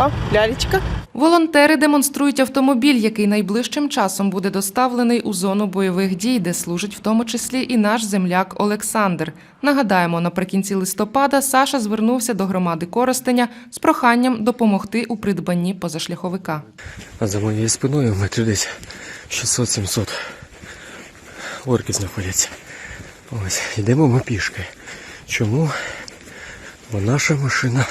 О, лялечка. Волонтери демонструють автомобіль, який найближчим часом буде доставлений у зону бойових дій, де служить в тому числі і наш земляк Олександр. Нагадаємо, наприкінці листопада Саша звернувся до громади Коростеня з проханням допомогти у придбанні позашляховика. А за моєю спиною метрів десь 600-700 орки знаходяться. Ось, йдемо ми пішки. Чому? Бо наша машина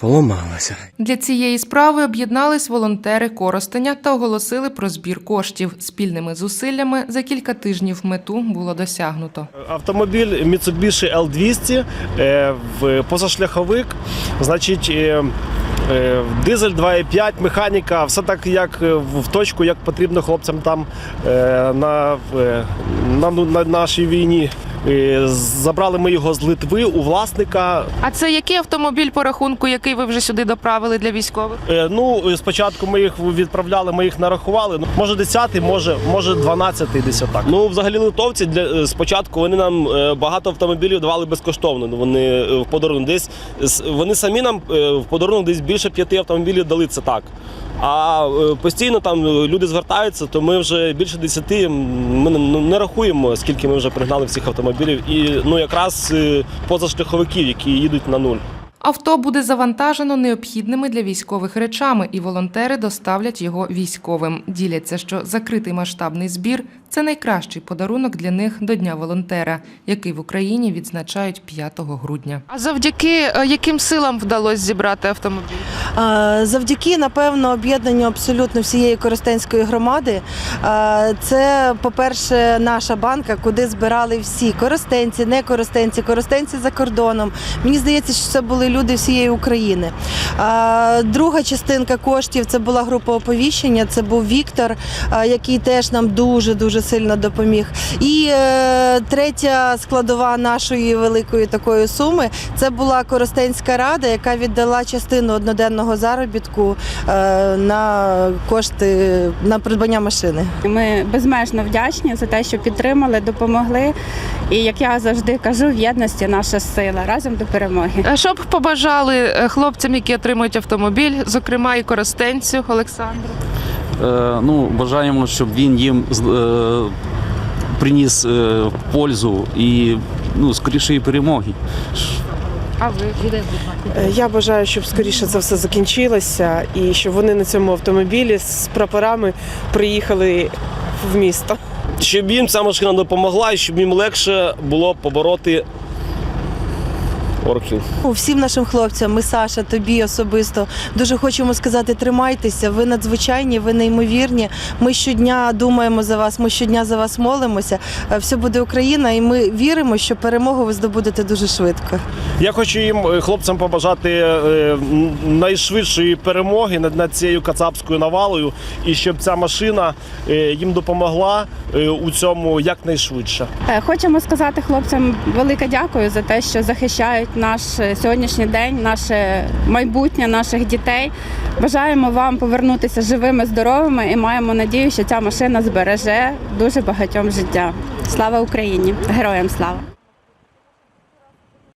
поламалася. Для цієї справи об'єднались волонтери Коростеня та оголосили про збір коштів. Спільними зусиллями за кілька тижнів мету було досягнуто. Автомобіль Mitsubishi L200 е, в позашляховик, значить. е, е, Дизель 2,5, механіка, все так як в точку, як потрібно хлопцям там на, на, на нашій війні. Е, Забрали ми його з Литви у власника. А це який автомобіль по рахунку, який ви вже сюди доправили для військових? Е, Ну, спочатку ми їх відправляли, ми їх нарахували. Ну, може 10, може, може 12 десь отак. Ну, взагалі, литовці для е, спочатку вони нам багато автомобілів давали безкоштовно. Ну, вони в подарунок десь вони самі нам в подарунок десь більше п'яти автомобілів дали це так. А е, постійно там е, люди звертаються, то ми вже більше десяти ми не- ну, рахуємо, скільки ми вже пригнали всіх автомобілів, і ну якраз е, позашляховиків, які їдуть на нуль. Авто буде завантажено необхідними для військових речами, і волонтери доставлять його військовим. Діляться, що закритий масштабний збір це найкращий подарунок для них до Дня волонтера, який в Україні відзначають 5 грудня. А завдяки е, яким силам вдалося зібрати автомобіль? Завдяки, напевно, об'єднанню абсолютно всієї Коростенської громади. Це, по-перше, наша банка, куди збирали всі коростенці, не коростенці, коростенці за кордоном. Мені здається, що це були люди всієї України. Друга частинка коштів це була група оповіщення. Це був Віктор, який теж нам дуже дуже сильно допоміг. І е, третя складова нашої великої такої суми це була Коростенська рада, яка віддала частину одноденного заробітку е, на кошти на придбання машини. Ми безмежно вдячні за те, що підтримали, допомогли. І як я завжди кажу, в єдності наша сила разом до перемоги. Е, Що б побажали е, хлопцям, які отримують автомобіль, зокрема і коростенцю Олександру? Е, ну, бажаємо, щоб він їм е, приніс е, пользу і ну, скорішої перемоги. А ви Я бажаю, щоб скоріше це все закінчилося і щоб вони на цьому автомобілі з прапорами приїхали в місто. Щоб їм ця машина допомогла і щоб їм легше було побороти орків. Всім нашим хлопцям, ми Саша, тобі особисто дуже хочемо сказати: тримайтеся, ви надзвичайні, ви неймовірні. Ми щодня думаємо за вас, ми щодня за вас молимося. Е, Все буде Україна, і ми віримо, що перемогу ви здобудете дуже швидко. Я хочу їм, е, хлопцям, побажати е, найшвидшої перемоги над, цією кацапською навалою, і щоб ця машина їм допомогла у цьому якнайшвидше. Е, Хочемо сказати хлопцям велике дякую за те, що захищають наш е, сьогоднішній день, наше майбутнє наших дітей. Бажаємо вам повернутися живими, здоровими і маємо надію, що ця машина збереже дуже багатьом життя. Слава Україні! Героям слава!